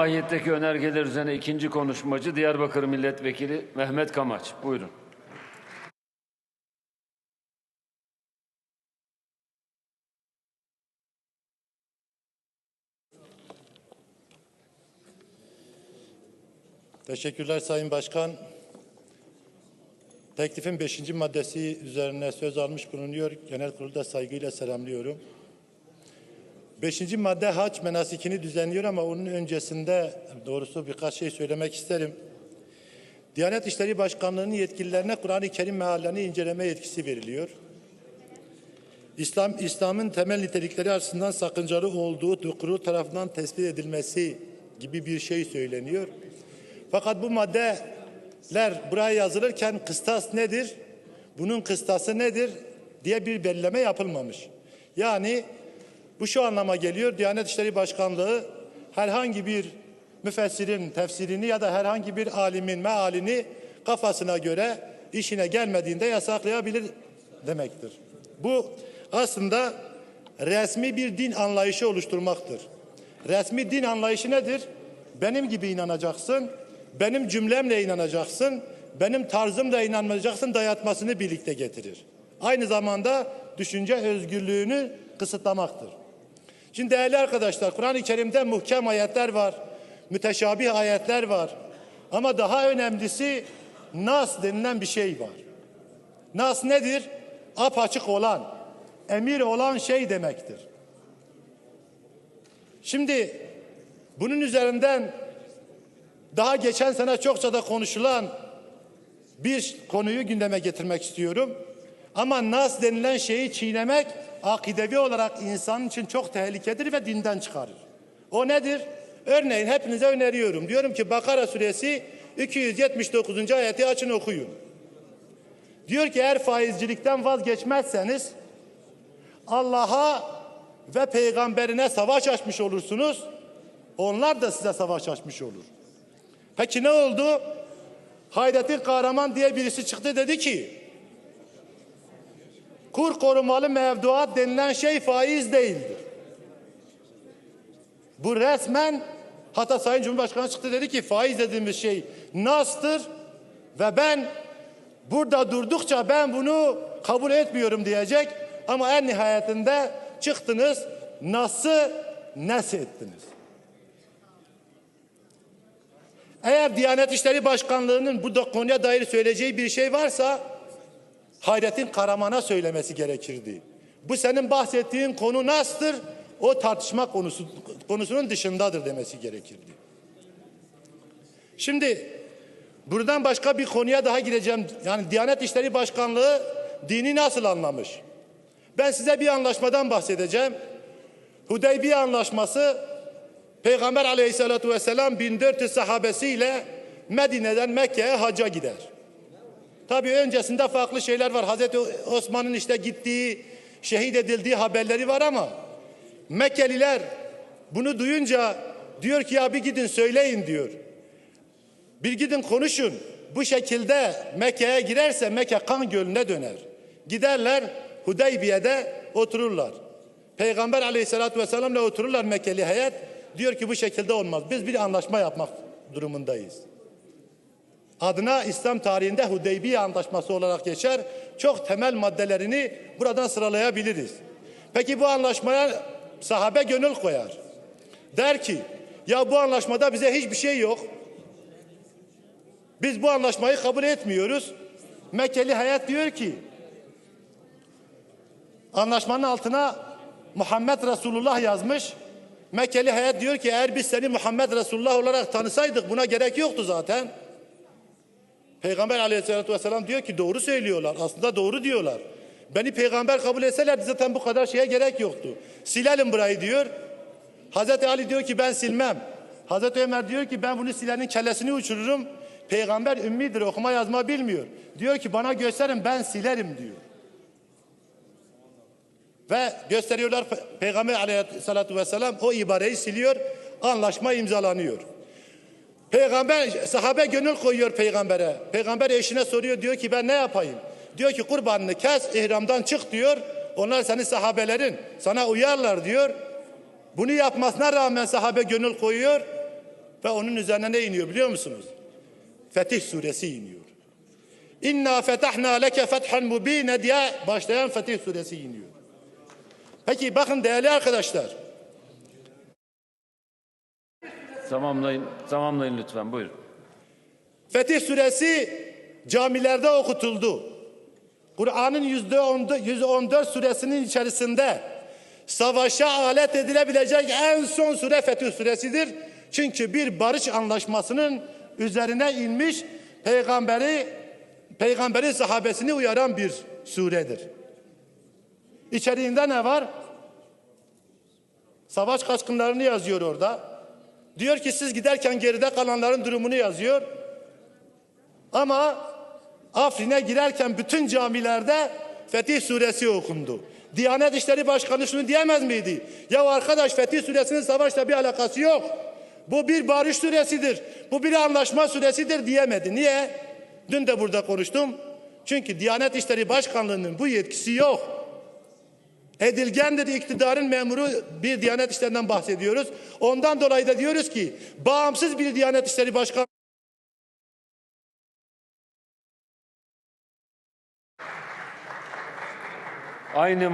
Mahiyetteki önergeler üzerine ikinci konuşmacı Diyarbakır Milletvekili Mehmet Kamaç. Buyurun. Teşekkürler Sayın Başkan. Teklifin beşinci maddesi üzerine söz almış bulunuyor. Genel kurulu da saygıyla selamlıyorum. Beşinci madde hac menasikini düzenliyor ama onun öncesinde doğrusu birkaç şey söylemek isterim. Diyanet İşleri Başkanlığı'nın yetkililerine Kur'an-ı Kerim meallerini inceleme yetkisi veriliyor. İslam İslam'ın temel nitelikleri açısından sakıncalı olduğu kurul tarafından tespit edilmesi gibi bir şey söyleniyor. Fakat bu maddeler buraya yazılırken kıstas nedir? Bunun kıstası nedir diye bir belirleme yapılmamış. Yani bu şu anlama geliyor. Diyanet İşleri Başkanlığı herhangi bir müfessirin tefsirini ya da herhangi bir alimin mealini kafasına göre işine gelmediğinde yasaklayabilir demektir. Bu aslında resmi bir din anlayışı oluşturmaktır. Resmi din anlayışı nedir? Benim gibi inanacaksın, benim cümlemle inanacaksın, benim tarzımla inanmayacaksın dayatmasını birlikte getirir. Aynı zamanda düşünce özgürlüğünü kısıtlamaktır. Şimdi değerli arkadaşlar Kur'an-ı Kerim'de muhkem ayetler var, müteşabih ayetler var. Ama daha önemlisi nas denilen bir şey var. Nas nedir? Apaçık olan, emir olan şey demektir. Şimdi bunun üzerinden daha geçen sene çokça da konuşulan bir konuyu gündeme getirmek istiyorum. Ama nas denilen şeyi çiğnemek akidevi olarak insan için çok tehlikedir ve dinden çıkarır. O nedir? Örneğin hepinize öneriyorum. Diyorum ki Bakara suresi 279. ayeti açın okuyun. Diyor ki eğer faizcilikten vazgeçmezseniz Allah'a ve peygamberine savaş açmış olursunuz. Onlar da size savaş açmış olur. Peki ne oldu? Hayrettin Kahraman diye birisi çıktı dedi ki kur korumalı mevduat denilen şey faiz değildir. Bu resmen hatta Sayın Cumhurbaşkanı çıktı dedi ki faiz dediğimiz şey nastır ve ben burada durdukça ben bunu kabul etmiyorum diyecek ama en nihayetinde çıktınız nası nes ettiniz. Eğer Diyanet İşleri Başkanlığı'nın bu da konuya dair söyleyeceği bir şey varsa Hayrettin Karaman'a söylemesi gerekirdi. Bu senin bahsettiğin konu nasıldır? O tartışma konusu konusunun dışındadır demesi gerekirdi. Şimdi buradan başka bir konuya daha gireceğim. Yani Diyanet İşleri Başkanlığı dini nasıl anlamış? Ben size bir anlaşmadan bahsedeceğim. Hudeybiye Anlaşması Peygamber aleyhissalatu vesselam 1400 sahabesiyle Medine'den Mekke'ye hacca gider. Tabii öncesinde farklı şeyler var. Hazreti Osman'ın işte gittiği, şehit edildiği haberleri var ama Mekkeliler bunu duyunca diyor ki ya bir gidin söyleyin diyor. Bir gidin konuşun. Bu şekilde Mekke'ye girerse Mekke kan gölüne döner. Giderler Hudeybiye'de otururlar. Peygamber aleyhissalatü vesselam'la otururlar Mekkeli heyet. Diyor ki bu şekilde olmaz. Biz bir anlaşma yapmak durumundayız. Adına İslam tarihinde Hudeybiye Antlaşması olarak geçer. Çok temel maddelerini buradan sıralayabiliriz. Peki bu anlaşmaya sahabe gönül koyar. Der ki ya bu anlaşmada bize hiçbir şey yok. Biz bu anlaşmayı kabul etmiyoruz. Mekkeli hayat diyor ki anlaşmanın altına Muhammed Resulullah yazmış. Mekkeli hayat diyor ki eğer biz seni Muhammed Resulullah olarak tanısaydık buna gerek yoktu zaten. Peygamber aleyhissalatü vesselam diyor ki doğru söylüyorlar. Aslında doğru diyorlar. Beni peygamber kabul etselerdi zaten bu kadar şeye gerek yoktu. Silelim burayı diyor. Hazreti Ali diyor ki ben silmem. Hazreti Ömer diyor ki ben bunu silenin kellesini uçururum. Peygamber ümmidir okuma yazma bilmiyor. Diyor ki bana gösterin ben silerim diyor. Ve gösteriyorlar Peygamber aleyhissalatü vesselam o ibareyi siliyor. Anlaşma imzalanıyor. Peygamber sahabe gönül koyuyor peygambere. Peygamber eşine soruyor diyor ki ben ne yapayım? Diyor ki kurbanını kes ihramdan çık diyor. Onlar senin sahabelerin sana uyarlar diyor. Bunu yapmasına rağmen sahabe gönül koyuyor. Ve onun üzerine ne iniyor biliyor musunuz? Fetih suresi iniyor. İnna fetahna leke fethan mubine diye başlayan Fetih suresi iniyor. Peki bakın değerli arkadaşlar. Tamamlayın, tamamlayın lütfen. Buyurun. Fetih suresi camilerde okutuldu. Kur'an'ın yüzde on- 114 suresinin içerisinde savaşa alet edilebilecek en son sure Fetih suresidir. Çünkü bir barış anlaşmasının üzerine inmiş peygamberi peygamberi sahabesini uyaran bir suredir. İçeriğinde ne var? Savaş kaçkınlarını yazıyor orada. Diyor ki siz giderken geride kalanların durumunu yazıyor. Ama Afrin'e girerken bütün camilerde Fetih Suresi okundu. Diyanet İşleri Başkanı şunu diyemez miydi? Ya arkadaş Fetih Suresinin savaşla bir alakası yok. Bu bir barış suresidir. Bu bir anlaşma suresidir diyemedi. Niye? Dün de burada konuştum. Çünkü Diyanet İşleri Başkanlığı'nın bu yetkisi yok. Edilgendir iktidarın memuru bir Diyanet İşleri'nden bahsediyoruz. Ondan dolayı da diyoruz ki bağımsız bir Diyanet İşleri Başkanı Aynı